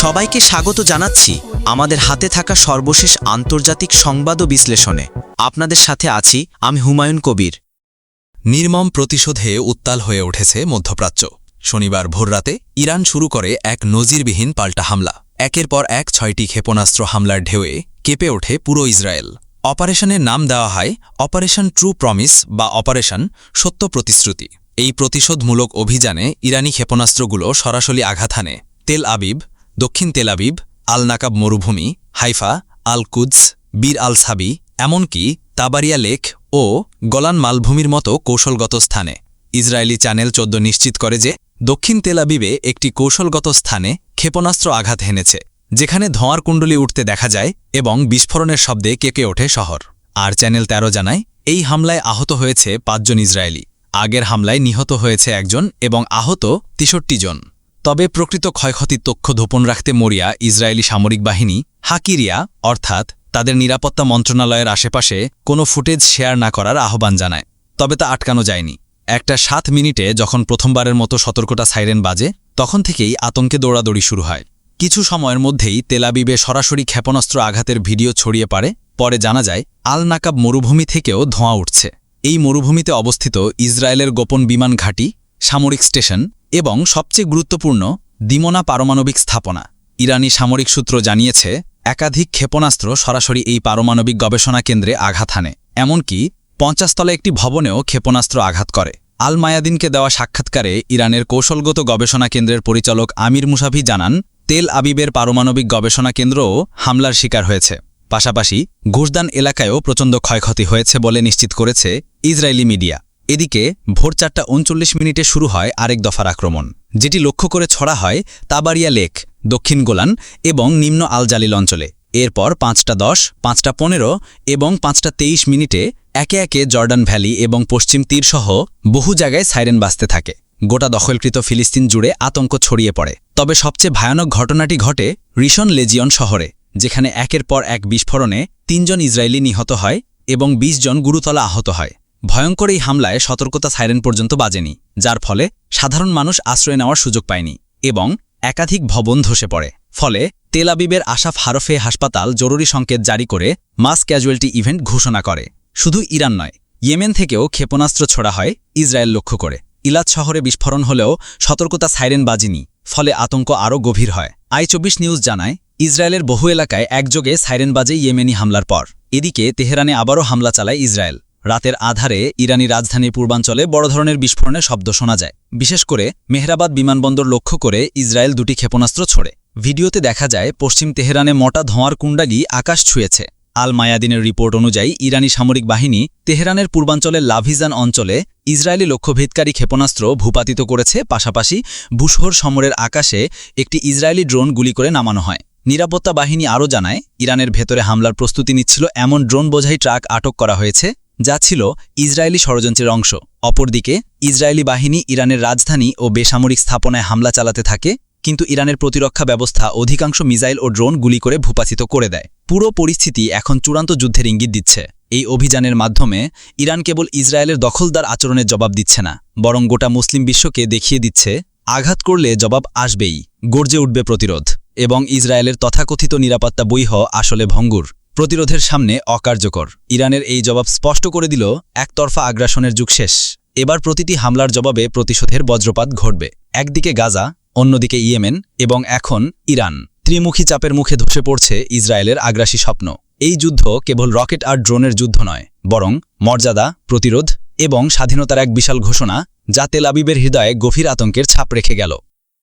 সবাইকে স্বাগত জানাচ্ছি আমাদের হাতে থাকা সর্বশেষ আন্তর্জাতিক সংবাদ বিশ্লেষণে। আপনাদের সাথে আছি আমি হুমায়ুন কবির। নির্মম প্রতিশোধে উত্তাল হয়ে উঠেছে মধ্যপ্রাচ্য। শনিবার ভোররাতে ইরান শুরু করে এক নজিরবিহীন পাল্টা হামলা। একের পর এক ছয়টি ক্ষেপণাস্ত্র হামলার ঢেউয়ে কেঁপে ওঠে পুরো ইসরায়েল। অপারেশনের নাম দেওয়া হয় অপারেশন ট্রু প্রমিস বা অপারেশন সত্য প্রতিশ্রুতি। এই প্রতিশোধমূলক অভিযানে ইরানি ক্ষেপণাস্ত্রগুলো সরাসরি আঘাত হানে। তেল আবিব, দক্ষিণ তেল আবিব আল নাকাব মরুভূমি, হাইফা আল কুদস বীর আল সাবি এমনকি তাবারিয়া লেক ও গলান মালভূমির মতো কৌশলগত স্থানে। ইসরায়েলি চ্যানেল চোদ্দ নিশ্চিত করে যে দক্ষিণ তেলাবিবে একটি কৌশলগত স্থানে ক্ষেপণাস্ত্র আঘাত হেনেছে। যেখানে ধোঁয়ার কুণ্ডলি উঠতে দেখা যায় এবং বিস্ফোরণের শব্দে কেঁকে ওঠে শহর। আর চ্যানেল ১৩ জানায়, এই হামলায় আহত হয়েছে পাঁচজন ইসরায়েলি। আগের হামলায় নিহত হয়েছে একজন এবং আহত তেষট্টি জন। তবে প্রকৃত ক্ষয়ক্ষতির তথ্য ধোপন রাখতে মরিয়া ইসরায়েলি সামরিক বাহিনী, হাকিরিয়া, অর্থাৎ তাদের নিরাপত্তা মন্ত্রণালয়ের আশেপাশে কোনো ফুটেজ শেয়ার না করার আহ্বান জানায়। তবে তা আটকানো যায়নি। একটা সাত মিনিটে যখন প্রথমবারের মতো সতর্কতা সাইরেন বাজে, তখন থেকেই আতঙ্কে দৌড়াদৌড়ি শুরু হয়। কিছু সময়ের মধ্যেই তেলাবিবে সরাসরি ক্ষেপণাস্ত্র আঘাতের ভিডিও ছড়িয়ে পারে পরে জানা যায় আল নাকাব মরুভূমি থেকেও ধোঁয়া উঠছে। এই মরুভূমিতে অবস্থিত ইসরায়েলের গোপন বিমান ঘাঁটি, সামরিক স্টেশন এবং সবচেয়ে গুরুত্বপূর্ণ দিমোনা পারমাণবিক স্থাপনা। ইরানি সামরিক সূত্র জানিয়েছে, একাধিক ক্ষেপণাস্ত্র সরাসরি এই পারমাণবিক গবেষণা কেন্দ্রে আঘাত হানে। এমনকি পঞ্চাশতলা একটি ভবনেও ক্ষেপণাস্ত্র আঘাত করে। আল মায়াদিনকে দেওয়া সাক্ষাৎকারে ইরানের কৌশলগত গবেষণা কেন্দ্রের পরিচালক আমির মুসাভি জানান তেল আবিবের পারমাণবিক গবেষণা কেন্দ্রও হামলার শিকার হয়েছে। পাশাপাশি ঘুষদান এলাকায়ও প্রচণ্ড ক্ষয়ক্ষতি হয়েছে বলে নিশ্চিত করেছে ইসরায়েলি মিডিয়া। এদিকে ভোর চারটা উনচল্লিশ মিনিটে শুরু হয় আরেক দফার আক্রমণ, যেটি লক্ষ্য করে ছড়া হয় তাবারিয়া লেক, দক্ষিণ গোলান এবং নিম্ন আল জালিল অঞ্চলে। এরপর পাঁচটা দশ, পাঁচটা পনেরো এবং পাঁচটা তেইশ মিনিটে একে একে জর্ডান ভ্যালি এবং পশ্চিম তীরসহ বহু জায়গায় সাইরেন বাজতে থাকে। গোটা দখলকৃত ফিলিস্তিন জুড়ে আতঙ্ক ছড়িয়ে পড়ে। তবে সবচেয়ে ভয়ানক ঘটনাটি ঘটে রিশন লেজিয়ন শহরে, যেখানে একের পর এক বিস্ফোরণে তিনজন ইসরায়েলি নিহত হয় এবং ২০ জন গুরুতলা আহত হয়। ভয়ঙ্কর এই হামলায় সতর্কতা সাইরেন পর্যন্ত বাজেনি, যার ফলে সাধারণ মানুষ আশ্রয় নেওয়ার সুযোগ পায়নি এবং একাধিক ভবন ধসে পড়ে। ফলে তেল আবিবের আশাফ হারফে হাসপাতাল জরুরি সংকেত জারি করে মাস ক্যাজুয়ালিটি ইভেন্ট ঘোষণা করে। শুধু ইরান নয়, ইয়েমেন থেকেও ক্ষেপণাস্ত্র ছোড়া হয় ইসরায়েল লক্ষ্য করে। ইলাদ শহরে বিস্ফোরণ হলেও সতর্কতা সাইরেন বাজিনি, ফলে আতঙ্ক আরও গভীর হয়। আই চব্বিশ নিউজ জানায়, ইসরায়েলের বহু এলাকায় একযোগে সাইরেন বাজে ইয়েমেনি হামলার পর। এদিকে তেহরানে আবারও হামলা চালায় ইসরায়েল। রাতের আধারে ইরানি রাজধানীর পূর্বাঞ্চলে বড় ধরনের বিস্ফোরণের শব্দ শোনা যায়। বিশেষ করে মেহরাবাদ বিমানবন্দর লক্ষ্য করে ইসরায়েল দুটি ক্ষেপণাস্ত্র ছোড়ে। ভিডিওতে দেখা যায়, পশ্চিম তেহরানে মোটা ধোঁয়ার কুণ্ডালি আকাশ ছুঁয়েছে। আল মায়াদিনের রিপোর্ট অনুযায়ী ইরানি সামরিক বাহিনী তেহরানের পূর্বাঞ্চলের লাভিজান অঞ্চলে ইসরায়েলি লক্ষ্যভেদকারী ক্ষেপণাস্ত্র ভূপাতিত করেছে, পাশাপাশি বুশহর সমরের আকাশে একটি ইসরায়েলি ড্রোন গুলি করে নামানো হয়। নিরাপত্তা বাহিনী আরও জানায়, ইরানের ভেতরে হামলার প্রস্তুতি নিচ্ছিল এমন ড্রোন বোঝাই ট্রাক আটক করা হয়েছে, যা ছিল ইসরায়েলি ষড়যন্ত্রের অংশ। অপরদিকে, ইসরায়েলি বাহিনী ইরানের রাজধানী ও বেসামরিক স্থাপনায় হামলা চালাতে থাকে, কিন্তু ইরানের প্রতিরক্ষা ব্যবস্থা অধিকাংশ মিসাইল ও ড্রোন গুলি করে ভূপাতিত করে দেয়। পুরো পরিস্থিতি এখন চূড়ান্ত যুদ্ধের ইঙ্গিত দিচ্ছে। এই অভিযানের মাধ্যমে ইরান কেবল ইসরায়েলের দখলদার আচরণের জবাব দিচ্ছে না, বরং গোটা মুসলিম বিশ্বকে দেখিয়ে দিচ্ছে, আঘাত করলে জবাব আসবেই, গর্জে উঠবে প্রতিরোধ, এবং ইসরায়েলের তথাকথিত নিরাপত্তা বৈহ আসলে ভঙ্গুর। প্রতিরোধের সামনে অকার্যকর। ইরানের এই জবাব স্পষ্ট করে দিল, একতরফা আগ্রাসনের যুগ শেষ। এবার প্রতিটি হামলার জবাবে প্রতিশোধের বজ্রপাত ঘটবে। একদিকে গাজা, অন্যদিকে ইয়েমেন, এবং এখন ইরান। ত্রিমুখী চাপের মুখে ধসে পড়ছে ইসরায়েলের আগ্রাসী স্বপ্ন। এই যুদ্ধ কেবল রকেট আর ড্রোনের যুদ্ধ নয়, বরং মর্যাদা, প্রতিরোধ এবং স্বাধীনতার এক বিশাল ঘোষণা যা তেলাবিবের হৃদয়ে গভীর আতঙ্কের ছাপ রেখে গেল।